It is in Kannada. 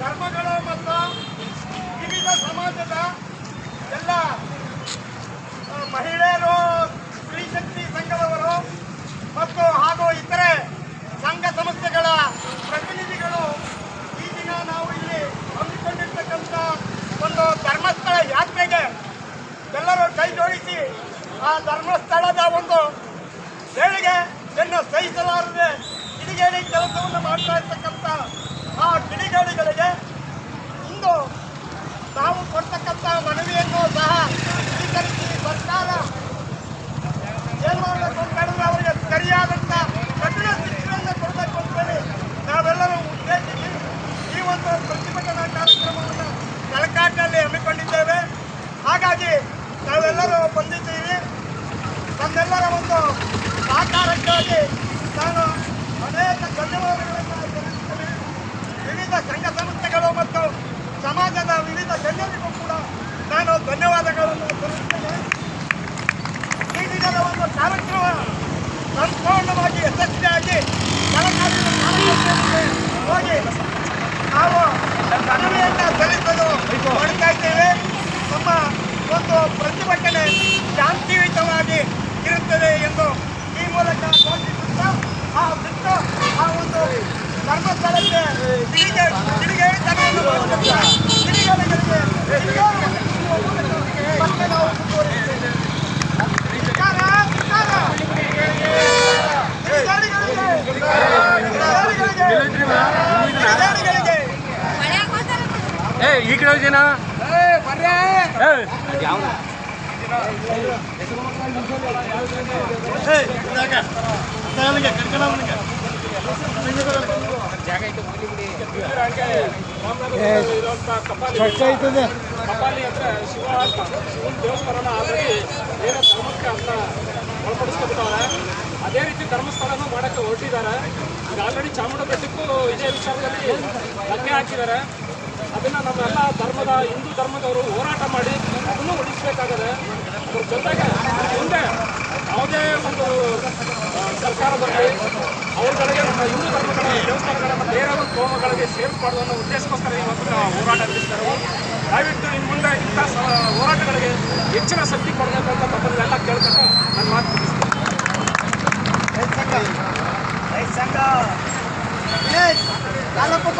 ಧರ್ಮಗಳು ಮತ್ತು ವಿವಿಧ ಸಮಾಜದ ಎಲ್ಲ ಮಹಿಳೆಯರು, ಸ್ತ್ರೀ ಶಕ್ತಿ ಸಂಘದವರು ಮತ್ತು ಹಾಗೂ ಇತರೆ ಸಂಘ ಸಂಸ್ಥೆಗಳ ಪ್ರತಿನಿಧಿಗಳು ಈ ದಿನ ನಾವು ಇಲ್ಲಿ ಹಮ್ಮಿಕೊಂಡಿರ್ತಕ್ಕಂಥ ಒಂದು ಧರ್ಮಸ್ಥಳ ಯಾತ್ರೆಗೆ ಎಲ್ಲರೂ ಕೈ ಜೋಡಿಸಿ ಆ ಧರ್ಮಸ್ಥಳದ ಒಂದು ಏಳಿಗೆ ಸಹಿಸಲಾರದೆ ಇದಿಗೇಳಿ ಕೆಲಸವನ್ನು ಮಾಡ್ತಾ ಇರ್ತಕ್ಕಂಥ ನಮ್ಮೆಲ್ಲರ ಒಂದು ಸಹಕಾರಕ್ಕಾಗಿ ನಾನು ಅನೇಕ ಧನ್ಯವಾದಗಳನ್ನು ವಿವಿಧ ಸಂಘ ಸಂಸ್ಥೆಗಳು ಮತ್ತು ಸಮಾಜದ ವಿವಿಧ ಗಣ್ಯರಿಗೂ ಕೂಡ ನಾನು ಧನ್ಯವಾದಗಳನ್ನು ಸಲ್ಲಿಸುತ್ತೇನೆ ಈ ದಿನದ ಒಂದು ಕಾರ್ಯಕ್ರಮ ಸಂಪೂರ್ಣವಾಗಿ ಯಶಸ್ವಿಯಾಗಿ ಹೋಗಿ ನಾವು ಮನವಿಯನ್ನು ಸಲ್ಲಿಸಲು ಮಾಡ್ತಾ ಇದ್ದೇವೆ. ನಮ್ಮ ಒಂದು ಪ್ರತಿಭಟನೆ ಶಾಂತಿಯುತವಾಗಿ ಏ ಈ ಕಡೆ ಹೋಗಿ ಜನ. ಏ ಕಪಾಲಿ ಅಂದ್ರೆ ಶಿವ ಶಿವನ ದೇವಸ್ಥಾನನ ಆಲ್ರೆಡಿ ಏನೋ ಧರ್ಮಕ್ಕೆ ಅಂತ ಒಳಪಡಿಸ್ಕೊಬಿಟ್ಟವ್ರೆ. ಅದೇ ರೀತಿ ಧರ್ಮಸ್ಥಳನ ಮಾಡಕ್ಕೆ ಹೊರಟಿದ್ದಾರೆ. ಈಗ ಆಲ್ರೆಡಿ ಚಾಮುಂಡ ಬೆಟ್ಟಕ್ಕೂ ಇದೇ ವಿಚಾರದಲ್ಲಿ ಧಕ್ಕೆ ಹಾಕಿದ್ದಾರೆ. ಅದನ್ನ ನಮ್ಮೆಲ್ಲ ಧರ್ಮದ ಹಿಂದೂ ಧರ್ಮದವರು ಹೋರಾಟ ಮಾಡಿ ಅದನ್ನು ಉಳಿಸಬೇಕಾಗದೆ ಅದ್ರ ಜೊತೆಗೆ ಮುಂದೆ ಯಾವುದೇ ಒಂದು ಸರ್ಕಾರ ಬರಲಿ ಅವುಗಳಿಗೆ ನಮ್ಮ ಹಿಂದೂ ಧರ್ಮಗಳ ದೇವಸ್ಥಾನಗಳನ್ನು ಬೇರೆ ಕೋಮಗಳಿಗೆ ಸೇರಿಸಬಾರ್ದು ಅನ್ನೋ ಉದ್ದೇಶಕ್ಕೋಸ್ಕರ ಇವತ್ತು ಹೋರಾಟ ನಡೆಸ್ತಾರೆ ದಯವಿಟ್ಟು ಇನ್ನು ಮುಂದೆ ಇಂಥ ಹೋರಾಟಗಳಿಗೆ ಹೆಚ್ಚಿನ ಶಕ್ತಿ ಕೊಡಬೇಕು ಅಂತ ತಮ್ಮನ್ನೆಲ್ಲ ಕೇಳ್ಕೊಂಡು ನನ್ನ ಮಾತು ರೈತ ಸಂಘ ಸಂಘ ತಾಲೂಕು